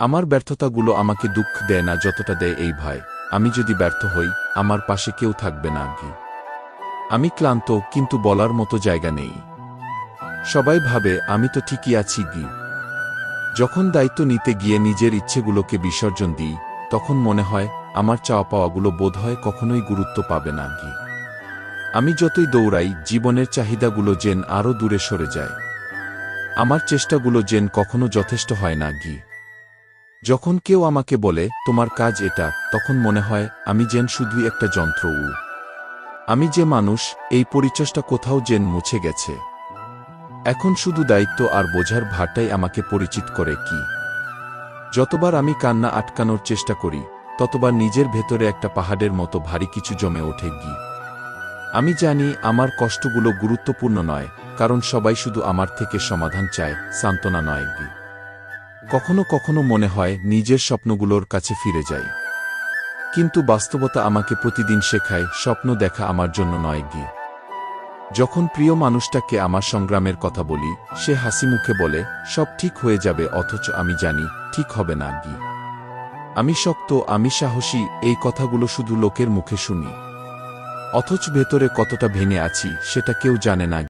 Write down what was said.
আমার ব্যর্থতাগুলো আমাকে দুঃখ দেয় না যতটা দেয় এই ভয়। আমি যদি ব্যর্থ হই, আমার পাশে কেউ থাকবে না কি আমি ক্লান্ত, কিন্তু বলার মতো জায়গা নেই। সবাই ভাবে, আমি তো ঠিকই আছি গি। যখন দায়িত্ব নিতে গিয়ে নিজের ইচ্ছেগুলোকে বিসর্জন দিই, তখন মনে হয়, আমার চাওয়া পাওয়াগুলো বোধ হয় কখনোই গুরুত্ব পাবে না গি। আমি যতই দৌড়াই, জীবনের চাহিদাগুলো যেন আরও দূরে সরে যায়। আমার চেষ্টাগুলো যেন কখনো যথেষ্ট হয় না গি। যখন কেউ আমাকে বলে, তোমার কাজ এটা, তখন মনে হয়, আমি যেন শুধুই একটা যন্ত্র, উ। আমি যে মানুষ, এই পরিচয়টা কোথাও যেন মুছে গেছে। এখন শুধু দায়িত্ব আর বোঝার ভারটাই আমাকে পরিচিত করে কি। যতবার আমি কান্না আটকানোর চেষ্টা করি, ততবার নিজের ভেতরে একটা পাহাড়ের মতো ভারী কিছু জমে ওঠে গি। আমি জানি, আমার কষ্টগুলো গুরুত্বপূর্ণ নয়, কারণ সবাই শুধু আমার থেকে সমাধান চায়, সান্ত্বনা নয় গি। কখনো কখনো মনে হয়, নিজের স্বপ্নগুলোর কাছে ফিরে যাই। কিন্তু বাস্তবতা আমাকে প্রতিদিন শেখায়, স্বপ্ন দেখা আমার জন্য নয় গিয়ে যখন প্রিয় মানুষটাকে আমার সংগ্রামের কথা বলি, সে হাসি মুখে বলে, সব ঠিক হয়ে যাবে, অথচ আমি জানি, ঠিক হবে না গি। আমি শক্ত, আমি সাহসী, এই কথাগুলো শুধু লোকের মুখে শুনি। অথচ ভেতরে কতটা ভেঙে আছি, সেটা কেউ জানে না